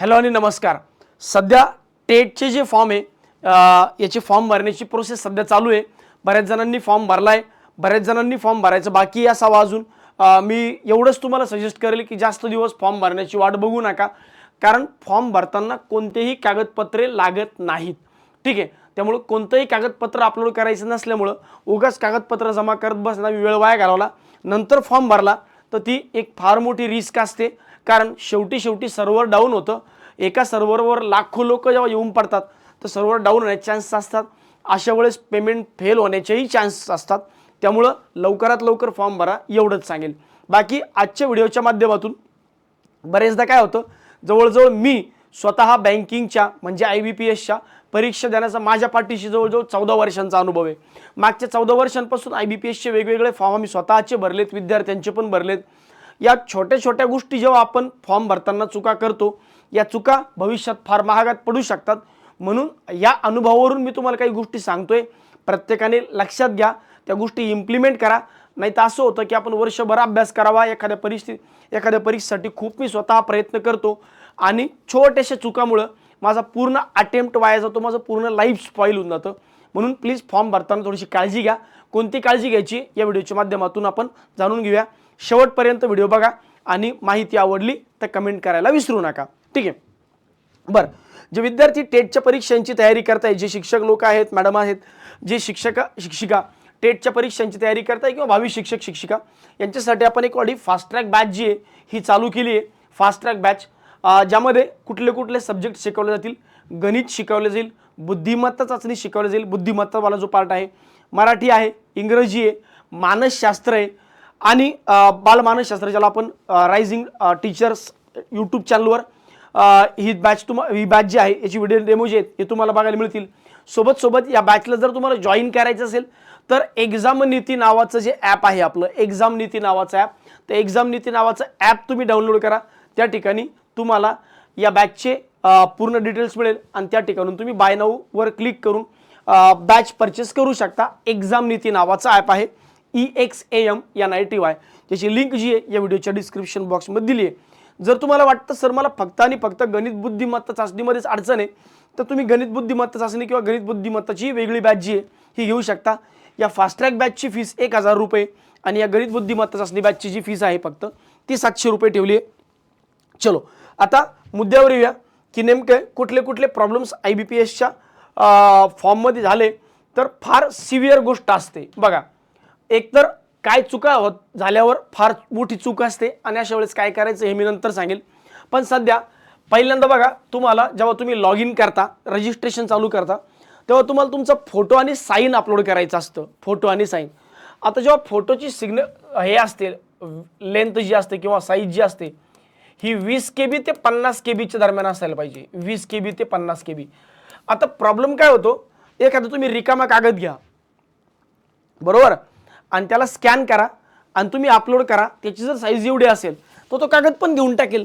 Hello आणि नमस्कार. सध्या टेटचे जे फॉर्म आहे याचे फॉर्म भरण्याची प्रोसेस सध्या चालू आहे. बऱ्याच जणांनी फॉर्म भरला आहे बऱ्याच जणांनी फॉर्म भरायचं बाकी असावा अजून. मी एवढंच तुम्हाला सजेस्ट करेल की जास्त दिवस फॉर्म भरण्याची वाट बघू नका. कारण फॉर्म भरताना कोणतेही कागदपत्रे लागत नाहीत. ठीक आहे? त्यामुळं कोणतंही कागदपत्र अपलोड करायचं नसल्यामुळं उगाच कागदपत्र जमा करत बसणं वेळ वाया घालवला. नंतर फॉर्म भरला तर ती एक फार मोठी रिस्क असते. कारण शेवटी शेवटी सर्व्हर डाऊन होतं. एका सर्व्हरवर लाखो लोक जेव्हा येऊन पडतात तर सर्व्हर डाऊन होण्याचे चान्सेस असतात. अशा वेळेस पेमेंट फेल होण्याचेही चान्सेस असतात. त्यामुळं लवकरात लवकर फॉर्म भरा एवढंच सांगेल. बाकी आजच्या व्हिडिओच्या माध्यमातून बरेचदा काय होतं जवळजवळ मी स्वतः बँकिंगच्या म्हणजे आय बी पी एसच्या परीक्षा देण्याचा माझ्या पाठीशी जवळजवळ चौदा वर्षांचा अनुभव आहे. मागच्या चौदा वर्षांपासून आय बी पी एसचे वेगवेगळे फॉर्म आम्ही स्वतःचे भरलेत विद्यार्थ्यांचे पण भरलेत. या छोट्या छोट्या गोष्टी जेव्हा आपण फॉर्म भरताना चुका करतो या चुका भविष्यात फार महागात पडू शकतात. म्हणून या अनुभवावरून मी तुम्हाला काही गोष्टी सांगतोय. प्रत्येकाने लक्षात घ्या त्या गोष्टी इम्प्लिमेंट करा. नाही तर असं होतं की आपण वर्षभर अभ्यास करावा एखाद्या परिस्थिती एखाद्या परीक्षेसाठी खूप मी स्वतः प्रयत्न करतो. आणि छोट्याशा चुकामुळं माझा पूर्ण अटेम्प्ट वाया जातो माझं पूर्ण लाईफ स्पॉईल होऊन जातं. म्हणून प्लीज फॉर्म भरताना थोडीशी काळजी घ्या. कोणती काळजी घ्यायची या व्हिडिओच्या माध्यमातून आपण जाणून घेऊया. शेवटपर्यंत व्हिडिओ बघा आणि माहिती आवडली तर कमेंट करायला विसरू नका. ठीक आहे? बरं. जे विद्यार्थी टेटच्या परीक्षांची तयारी करताय जे शिक्षक लोक आहेत मॅडम आहेत जे शिक्षक शिक्षिका टेटच्या परीक्षांची तयारी करताय किंवा भावी शिक्षक शिक्षिका यांच्यासाठी आपण एक ऑडी फास्ट ट्रॅक बॅच जी आहे ही चालू केली आहे. फास्ट ट्रॅक बॅच ज्यामध्ये कुठले कुठले सब्जेक्ट शिकवले जातील गणित शिकवले जाईल बुद्धिमत्ता चाचणी शिकवली जाईल. बुद्धिमत्तावाला जो पार्ट आहे मराठी आहे इंग्रजी आहे मानसशास्त्र आहे आणि बालमानसशास्त्र ज्याला आपण रायझिंग टीचर्स यूट्यूब चॅनलवर ही बॅच तुम ही बॅच जी आहे याची व्हिडिओ डेमो जे आहेत हे तुम्हाला बघायला मिळतील. सोबत सोबत या बॅचला जर तुम्हाला जॉईन करायचं असेल तर एक्झाम नीती नावाचं जे ॲप आहे आपलं एक्झाम नीती नावाचं ॲप तर एक्झाम नीती नावाचं ॲप तुम्ही डाउनलोड करा. त्या ठिकाणी तुम्हाला या बॅचचे पूर्ण डिटेल्स मिळेल आणि त्या ठिकाणून तुम्ही बाय नाऊवर क्लिक करून बॅच परचेस करू शकता. एक्झाम नीती नावाचं ॲप आहे. E X A M N I T Y त्याची लिंक जी आहे या व्हिडिओच्या डिस्क्रिप्शन बॉक्समध्ये दिली आहे. जर तुम्हाला वाटतं सर मला फक्त आणि फक्त गणित बुद्धिमत्ता चाचणीमध्येच अडचण आहे तर तुम्ही गणित बुद्धिमत्ता चाचणी किंवा गणित बुद्धिमत्ताची वेगळी बॅच जी आहे ही घेऊ शकता. या फास्ट ट्रॅक बॅचची फीस एक हजार रुपये आणि या गणित बुद्धिमत्ता चाचणी बॅचची जी फीस आहे फक्त ती सातशे रुपये ठेवली आहे. चलो आता मुद्द्यावर येऊया की नेमके कुठले कुठले प्रॉब्लेम्स आय बी पी एसच्या फॉर्ममध्ये झाले तर फार सिव्हिअर गोष्ट असते. बघा एकतर काय चुका होत झाल्यावर फार मोठी चूक असते आणि अशा वेळेस काय करायचं हे मी नंतर सांगेल. पण सध्या पहिल्यांदा बघा तुम्हाला जेव्हा तुम्ही लॉग इन करता रजिस्ट्रेशन चालू करता तेव्हा तुम्हाला तुमचा फोटो आणि साईन अपलोड करायचं असतं. फोटो आणि साईन आता जेव्हा फोटोची सिग्न हे असते लेंथ जी असते किंवा साईज जी असते ही वीस के बी ते पन्नास के बीच्या दरम्यान असायला पाहिजे. वीस के बी ते पन्नास के बी आता प्रॉब्लेम काय होतो? एखादा तुम्ही रिकामा कागद घ्या. बरोबर? आणि त्याला स्कॅन करा आणि तुम्ही अपलोड करा. त्याची जर साईज एवढी असेल तर तो कागद पण घेऊन टाकेल.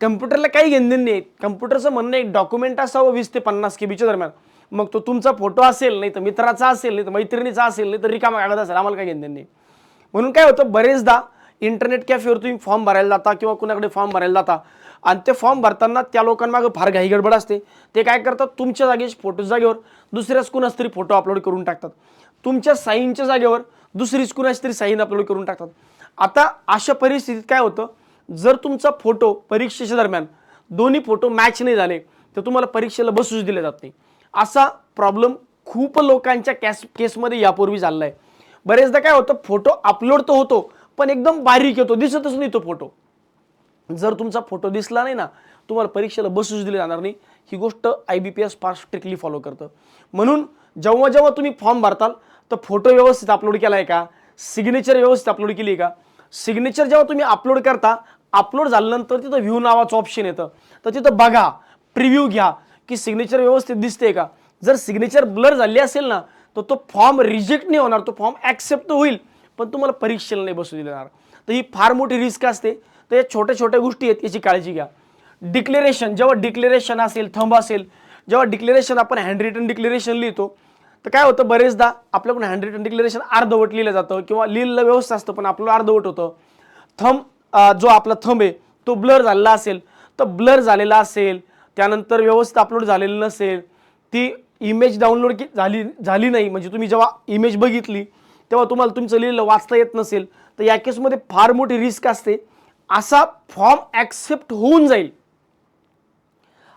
कम्प्युटरला काही घेणं नाही. कम्प्युटरचं म्हणणं एक डॉक्युमेंट असावं वीस ते पन्नास के बीच्या दरम्यान. मग तो तुमचा फोटो असेल नाही तर मित्राचा असेल नाही तर मैत्रिणीचा असेल नाही तर रिकामा कागद असेल आम्हाला काही घेणं नाही. म्हणून काय होतं बरेचदा इंटरनेट कॅफेवर तुम्ही फॉर्म भरायला जाता किंवा कुणाकडे फॉर्म भरायला जाता आणि ते फॉर्म भरताना त्या लोकांमागं फार घाई गडबड असते. ते काय करतात तुमच्या जागेच फोटो जागेवर दुसऱ्याच कुणाच तरी फोटो अपलोड करून टाकतात. तुमच्या साईनच्या जागेवर दुसरीच कुणाची तरी साईन अपलोड करून टाकतात. आता अशा परिस्थितीत काय होतं? जर तुमचा फोटो परीक्षेच्या दरम्यान दोन्ही फोटो मॅच नाही झाले तर तुम्हाला परीक्षेला बसूच दिले जात नाही. असा प्रॉब्लेम खूप लोकांच्या कॅस केसमध्ये यापूर्वी झालेला आहे बरेचदा काय होतं? फोटो अपलोड तर होतो पण एकदम बारीक येतो दिसतच नाही तो फोटो जर तुमचा फोटो दिसला नाही ना तुम्हाला परीक्षेला बसूच दिले जाणार नाही. ही गोष्ट आय बी पी एस फार स्ट्रिक्टली फॉलो करतं. म्हणून जेव्हा जेव्हा तुम्ही फॉर्म भरताल तर फोटो व्यवस्थित अपलोड केला आहे का? सिग्नेचर व्यवस्थित अपलोड केली आहे का? सिग्नेचर जेव्हा तुम्ही अपलोड करता अपलोड झाल्यानंतर तिथं व्ह्यू नावाचं ऑप्शन येतं. तर तिथं बघा प्रिव्ह्यू घ्या की सिग्नेचर व्यवस्थित दिसते का? जर सिग्नेचर ब्लर झाली असेल ना तर तो फॉर्म रिजेक्ट नाही होणार तो फॉर्म ॲक्सेप्ट होईल. पण तुम्हाला परीक्षेला नाही बसू देणार. तर ही फार मोठी रिस्क असते. तर या छोट्या छोट्या गोष्टी आहेत याची काळजी घ्या. डिक्लेरेशन जेव्हा डिक्लेरेशन असेल थंब असेल जेव्हा डिक्लेरेशन आपण हँड रिटन डिक्लेरेशन लिहितो तर काय होतं बरेचदा आपल्याकडून हँड रिटन डिक्लेरेशन अर्धवट लिहिलं जातं किंवा लिहिलेलं व्यवस्था असतं पण आपलं अर्धवट होतं. थंब जो आपला थंब आहे तो ब्लर झालेला असेल. तर ब्लर झालेला असेल त्यानंतर व्यवस्थित अपलोड झालेलं नसेल ती इमेज डाउनलोड की झाली झाली नाही. म्हणजे तुम्ही जेव्हा इमेज बघितली तेव्हा तुम्हाला तुमचं लिहिलेलं वाचता येत नसेल. तर या केसमध्ये फार मोठी रिस्क असते. असा फॉर्म ॲक्सेप्ट होऊन जाईल.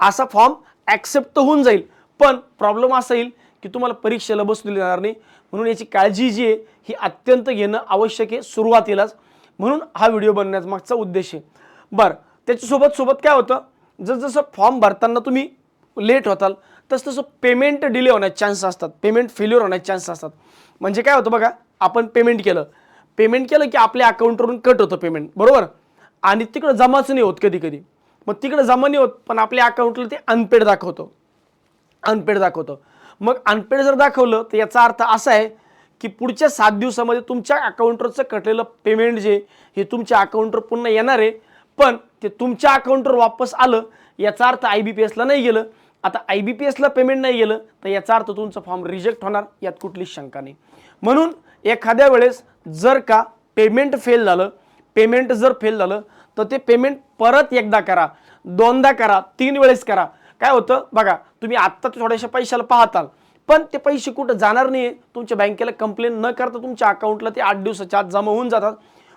असा फॉर्म ॲक्सेप्ट तर होऊन जाईल. पण प्रॉब्लेम असा येईल की तुम्हाला परीक्षेला बसू दिली जाणार नाही. म्हणून याची काळजी जी आहे ही अत्यंत घेणं आवश्यक आहे सुरुवातीलाच. म्हणून हा व्हिडिओ बनण्याचा मागचा उद्देश आहे. बरं त्याच्यासोबत सोबत काय होतं? जसजसं फॉर्म भरताना तुम्ही लेट होताल तसं तसं पेमेंट डिले होण्याचे चान्स असतात. पेमेंट फेल्युअर होण्याचे चान्स असतात. म्हणजे काय होतं बघा आपण पेमेंट केलं. पेमेंट केलं की आपल्या अकाउंटवरून कट होतं पेमेंट. बरोबर? आणि तिकडं जमाच नाही होत कधी कधी मग तिकडं जमा नाही होत पण आपल्या अकाउंटला ते अनपेड दाखवतं. अनपेड दाखवतं. मग अनपेड जर दाखवलं तर याचा अर्थ असा आहे की पुढच्या सात दिवसामध्ये तुमच्या अकाउंटवरचं कटलेलं पेमेंट जे हे तुमच्या अकाउंटवर पुन्हा येणार आहे. पण ते तुमच्या अकाउंटवर वापस आलं याचा अर्थ आय बी पी एसला नाही गेलं. आता आय बी पी एसला पेमेंट नाही गेलं तर याचा अर्थ तुमचं फॉर्म रिजेक्ट होणार यात कुठलीच शंका नाही. म्हणून एखाद्या वेळेस जर का पेमेंट फेल झालं पेमेंट जर फेल झालं तर ते पेमेंट परत एकदा करा दोनदा करा तीन वेळेस करा. काय होतं? बघा तुम्ही आत्ता थोड्याशा पैशाला पाहताल पण ते पैसे कुठं जाणार नाही तुमच्या बँकेला कंप्लेन न करता तुमच्या अकाउंटला ते आठ दिवसाच्या आत जमा होऊन जातात.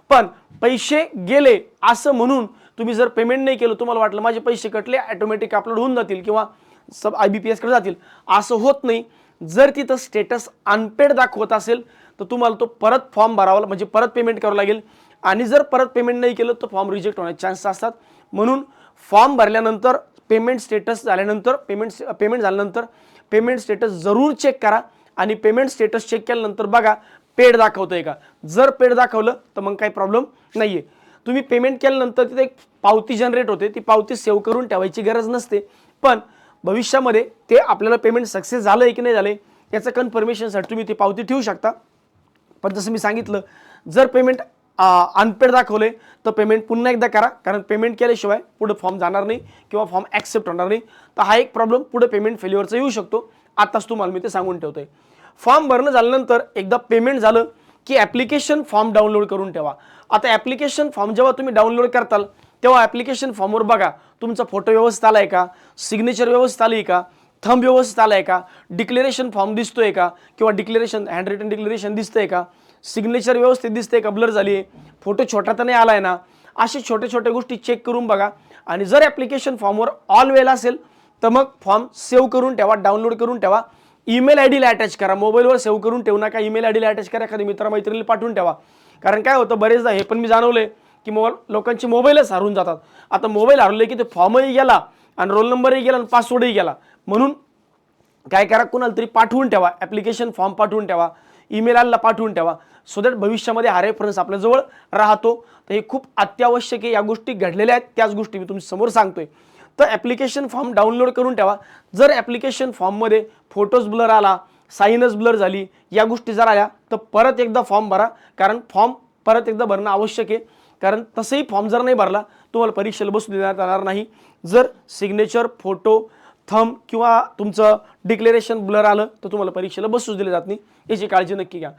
पण पैसे गेले असं म्हणून तुम्ही जर पेमेंट नाही केलं तुम्हाला वाटलं माझे पैसे कटले ॲटोमॅटिक अपलोड होऊन जातील किंवा सब आय बी पी एसकडे जातील. असं होत नाही. जर तिथं स्टेटस अनपेड दाखवत असेल तर तुम्हाला तो परत फॉर्म भरावा म्हणजे परत पेमेंट करावं लागेल. आणि जर परत पेमेंट नाही केलं तर फॉर्म रिजेक्ट होण्याचे चान्सेस असतात. म्हणून फॉर्म भरल्यानंतर पेमेंट स्टेटस झाल्यानंतर पेमेंट पेमेंट झाल्यानंतर पेमेंट स्टेटस जरूर चेक करा आणि पेमेंट स्टेटस चेक केल्यानंतर बघा पेड दाखवतंय का? जर पेड दाखवलं तर मग काही प्रॉब्लेम नाही आहे तुम्ही पेमेंट केल्यानंतर तिथे एक पावती जनरेट होते ती पावती सेव्ह करून ठेवायची गरज नसते. पण भविष्यामध्ये ते आपल्याला पेमेंट सक्सेस झालं आहे की नाही झालं आहे याचं कन्फर्मेशनसाठी तुम्ही ती पावती ठेवू शकता. पण जसं मी सांगितलं जर पेमेंट अनपेड दाखवले तर पेमेंट पुन्हा एकदा करा. कारण पेमेंट केल्याशिवाय पुढे फॉर्म जाणार नाही किंवा फॉर्म ॲक्सेप्ट होणार नाही. तर हा एक प्रॉब्लेम पुढे पेमेंट फेल्युअरचा येऊ शकतो. आत्ताच तुम्हाला मी ते सांगून ठेवतो आहे फॉर्म भरणं झाल्यानंतर एकदा पेमेंट झालं की ॲप्लिकेशन फॉर्म डाउनलोड करून ठेवा. आता ॲप्लिकेशन फॉर्म जेव्हा तुम्ही डाउनलोड करताल तेव्हा ॲप्लिकेशन फॉर्मवर बघा तुमचा फोटो व्यवस्थित आला आहे का? सिग्नेचर व्यवस्थित आली आहे का? थंब व्यवस्थित आला आहे का? डिक्लेरेशन फॉर्म दिसतोय का? किंवा डिक्लेरेशन हँड रिटन डिक्लेरेशन दिसतंय का? सिग्नेचर व्यवस्थित दिसते का? ब्लर झाली आहे फोटो छोटा तर नाही आला आहे ना. असे छोटे छोटे गोष्टी चेक करून बघा. आणि जर ॲप्लिकेशन फॉर्मवर ऑल वेल असेल तर मग फॉर्म सेव्ह करून ठेवा डाउनलोड करून ठेवा. ईमेल आय डीला अटॅच करा. मोबाईलवर सेव्ह करून ठेवू नका. ईमेल आय डीला अटॅच करा. एखाद्या मित्रमैत्रिणीला पाठवून ठेवा. कारण काय होतं बरेचदा हे पण मी जाणवले की मोबाईल लोकांचे मोबाईलच हरून जातात. आता मोबाईल हरवले की ते फॉर्मही गेला आणि रोल नंबरही गेला आणि पासवर्डही गेला. म्हणून काय करा कुणाला तरी पाठवून ठेवा. ॲप्लिकेशन फॉर्म पाठवून ठेवा. ईमेल आला पाठवून ठेवा. सो दॅट भविष्यामध्ये हा रेफरन्स आपल्याजवळ राहतो. तर हे खूप अत्यावश्यक आहे या गोष्टी घडलेल्या आहेत. त्याच गोष्टी मी तुमच्यासमोर सांगतोय. तर ॲप्लिकेशन फॉर्म डाउनलोड करून ठेवा. जर ॲप्लिकेशन फॉर्ममध्ये फोटोज ब्लर आला साईनच ब्लर झाली या गोष्टी जर आल्या तर परत एकदा फॉर्म भरा. कारण फॉर्म परत एकदा भरणं आवश्यक आहे. कारण तसंही फॉर्म जर नाही भरला तुम्हाला परीक्षेला बसू देण्यात येणार नाही. जर सिग्नेचर फोटो थंब किंवा तुमचं डिक्लेरेशन ब्लर आलं तर तुम्हाला परीक्षेला बसूच दिले जात नाही. याची काळजी नक्की घ्या.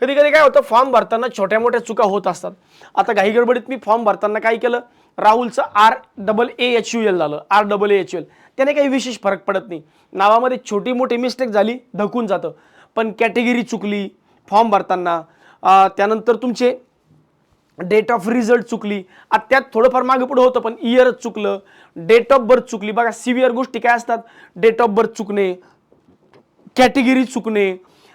कधी कधी काय होतं फॉर्म भरताना छोट्या मोठ्या चुका होत असतात. आता काही गडबडीत मी फॉर्म भरताना काय केलं राहुलचं R double A H U L झालं. R double A H U L त्याने काही विशेष फरक पडत नाही. नावामध्ये छोटी मोठी मिस्टेक झाली धकून जातं. पण कॅटेगरी चुकली फॉर्म भरताना त्यानंतर तुमचे डेट ऑफ रिझल्ट चुकली. आता त्यात थोडंफार मागे पुढे होतं पण इयरच चुकलं. डेट ऑफ बर्थ चुकली. बघा सिव्हिअर गोष्टी काय असतात? डेट ऑफ बर्थ चुकणे कॅटेगरी चुकणे.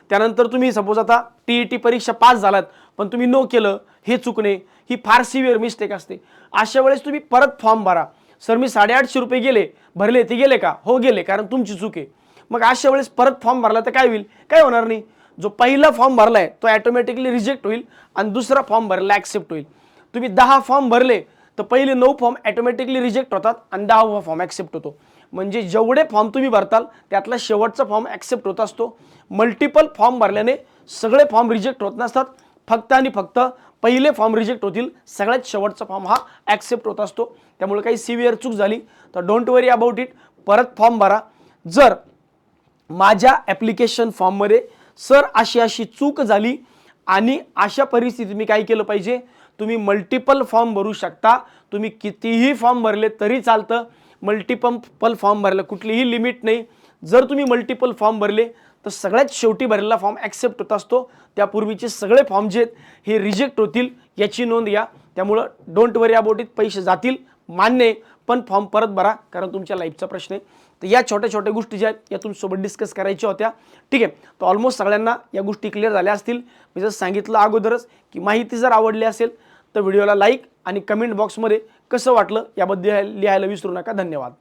त्यानंतर तुम्ही सपोज आता टी ई टी परीक्षा पास झालात पण तुम्ही नो केलं हे चुकणे. ही फार सिव्हिअर मिस्टेक असते. अशा वेळेस तुम्ही परत फॉर्म भरा. सर मी साडेआठशे रुपये गेले. भरले ते गेले का? हो गेले कारण तुमची चूक आहे. मग अशा वेळेस परत फॉर्म भरला तर काय होईल? काय होणार नाही? जो पहिला फॉर्म भरला आहे तो ॲटोमॅटिकली रिजेक्ट होईल आणि दुसरा फॉर्म भरला ॲक्सेप्ट होईल. तुम्ही दहा फॉर्म भरले तर पहिले नऊ फॉर्म ॲटोमॅटिकली रिजेक्ट होतात आणि दहावा फॉर्म ॲक्सेप्ट होतो. म्हणजे जेवढे फॉर्म तुम्ही भरताल त्यातला शेवटचा फॉर्म ॲक्सेप्ट होत असतो. मल्टिपल फॉर्म भरल्याने सगळे फॉर्म रिजेक्ट होत नसतात. फक्त आणि फक्त पहिले फॉर्म रिजेक्ट होतील सगळ्यात शेवटचा फॉर्म हा ॲक्सेप्ट होत असतो. त्यामुळे काही सिव्हिअर चूक झाली तर डोंट वरी अबाउट इट परत फॉर्म भरा. जर माझ्या ॲप्लिकेशन फॉर्ममध्ये सर अशी अशी चूक झाली आणि अशा परिस्थितीत मी काय केलं पाहिजे? तुम्ही मल्टिपल फॉर्म भरू शकता. तुम्ही कितीही फॉर्म भरले तरी चालतं. मल्टिपल फॉर्म भरलं कुठलीही लिमिट नाही. जर तुम्ही मल्टिपल फॉर्म भरले तर सगळ्यात शेवटी भरलेला फॉर्म ॲक्सेप्ट होत असतो. त्यापूर्वीचे सगळे फॉर्म जे आहेत हे रिजेक्ट होतील याची नोंद या त्यामुळं डोंट वरी अबाउट इट पैसे जातील मान्य आहे. पण फॉर्म परत भरा कारण तुमच्या लाईफचा प्रश्न आहे. तर या छोट्या छोट्या गोष्टी ज्या आहेत या तुमच्यासोबत डिस्कस करायच्या होत्या. ठीक आहे? तर ऑलमोस्ट सगळ्यांना या गोष्टी क्लिअर झाल्या असतील. मी जर सांगितलं अगोदरच की माहिती जर आवडली असेल तर व्हिडिओला लाईक आणि कमेंट बॉक्समध्ये कसं वाटलं याबद्दल लिहायला विसरू नका. धन्यवाद.